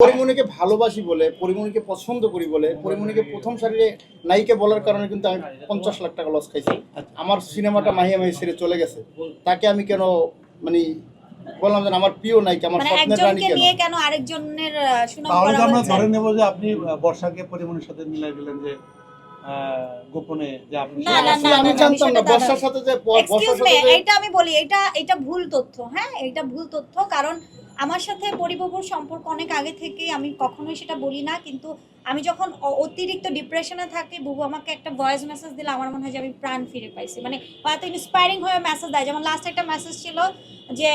পরিমণিকে ভালোবাসি বলে পরিমণিকে পছন্দ করি বলে পরিমণিকে প্রথম সারিরে নায়িকা বলার কারণে কিন্তু আমি পঞ্চাশ লাখ টাকা লস খাইছি। আমার সিনেমাটা মাহিয়া মাহি সেরে চলে গেছে। তাকে আমি কেন মানে বললাম যে আমার প্রিয় নায়িকা আমার মানে স্বপ্নের রানী কেন? কেন আরেকজনের সুনাম আমরা ধরে নেব যে আপনি বর্ষাকে পরিমণির সাথে মিলাই দিলেন যে গোপনে যে আপনি না, না, না, আমি জানতাম না বর্ষার সাথে যে এক্সকিউজ মি এটা আমি বলি এটা এটা ভুল তথ্য হ্যাঁ? এটা ভুল তথ্য কারণ আমার সাথে পরিবাবুর সম্পর্ক অনেক আগে থেকেই আমি কখনোই সেটা বলি না কিন্তু আমি যখন অতিরিক্ত ডিপ্রেশনে থাকি বুবু আমাকে একটা ভয়েস মেসেজ দিলে আমার মনে হয় যে আমি প্রাণ ফিরে পাইছি। মানে হয়তো ইন্সপায়ারিং হয়ে মেসেজ দেয়। যেমন লাস্ট একটা মেসেজ ছিল যে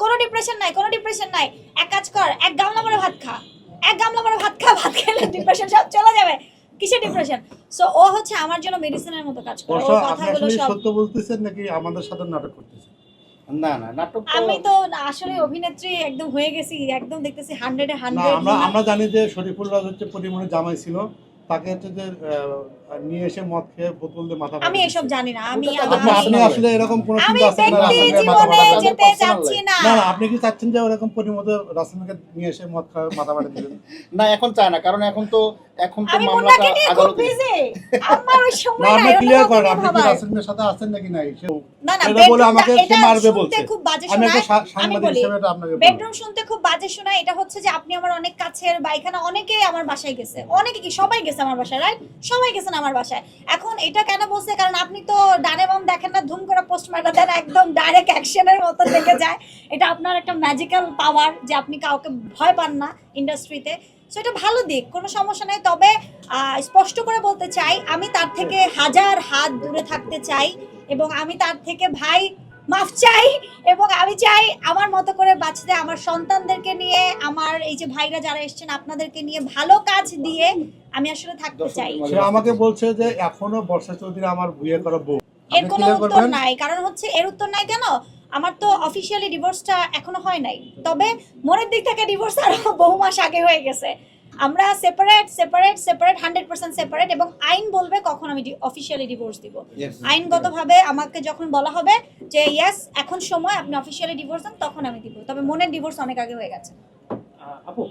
কোনো ডিপ্রেশন নাই কোনো ডিপ্রেশন নাই। এক কাজ কর এক গামলা ভরে ভাত খা। এক গামলা ভরে ভাত খা ভাত খেলে ডিপ্রেশন সব চলে যাবে। কিসের ডিপ্রেশন সো ও হচ্ছে আমার জন্য মেডিসিনের মতো কাজ করে। ওর কথাগুলো সব সত্য বলতেছেন নাকি আমাদের সাথে নাটক করতেছেন? না না নাটক আমি তো আসলে অভিনেত্রী একদম হয়ে গেছি একদম দেখতেছি হান্ড্রেডে হান্ড্রেড আমরা আমরা জানি যে শরীফুল রাজ হচ্ছে পরিমণের জামাই ছিল। তাকে হচ্ছে যে নিয়ে এসে মদ খেয়ে বোতল দিয়ে মাথা আমি এসব জানি না আমি আপনি আসলে এরকম কোন চিন্তা আছে মাথা জীবনে যেতে চাচ্ছি না। না না আপনি কি চাচ্ছেন যে ওরকম পরিমতো রাসেলকে নিয়ে এসে মদ খাওয়া মাথা ফাটে দিবেন না এখন চায় না কারণ এখন তো এখন তো মামলাটা আদালতে আমার ওই না আপনি ক্লিয়ার করেন আপনি কি রাসেলের সাথে আছেন নাকি নাই? না না এটা বলে আমাকে টা- মারবে বলছে। খুব বাজে শোনায়। আমি বলি হিসেবে এটা আপনাকে বলব। বেডরুম শুনতে খুব বাজে শোনায় এটা হচ্ছে যে আপনি আমার অনেক কাছের বা এখানে অনেকেই আমার বাসায় গেছে। অনেকে কি সবাই গেছে আমার বাসায় রাইট সবাই গেছেন আমার বাসায়। এখন এটা কেন বলছে? কারণ আপনি তো ডানে বাম দেখেন না ধুম করে পোস্ট মারা দেন একদম ডাইরেক্ট অ্যাকশনের মতো দেখে যায়। এটা আপনার একটা ম্যাজিক্যাল পাওয়ার যে আপনি কাউকে ভয় পান না ইন্ডাস্ট্রিতে সো এটা ভালো দিক কোনো সমস্যা নেই। তবে স্পষ্ট করে বলতে চাই আমি তার থেকে হাজার হাত দূরে থাকতে চাই এবং আমি তার থেকে ভাই মাফ চাই এবং আমি চাই আমার মতো করে বাঁচতে আমার সন্তানদেরকে নিয়ে আমার এই যে ভাইরা যারা এসেছেন আপনাদেরকে নিয়ে ভালো কাজ দিয়ে আমি আসলে থাকতে চাই। সে আমাকে বলছে যে এখনও বর্ষা চৌধুরী আমার বিয়ে করা বউ। এর কোনো উত্তর নাই কারণ হচ্ছে এর উত্তর নাই কেন? আমার তো অফিসিয়ালি ডিভোর্সটা এখনও হয় নাই। তবে মনের দিক থেকে ডিভোর্স আরও বহু মাস আগে হয়ে গেছে। আমরা separate separate separate hundred percent separate এবং আইন বলবে কখন আমি অফিসিয়ালি ডিভোর্স দিব। আইনগতভাবে আমাকে যখন বলা হবে যে ইয়েস এখন সময় আপনি অফিসিয়ালি ডিভোর্স দেন তখন আমি দিব। তবে মনের ডিভোর্স অনেক আগে হয়ে গেছে। আপু?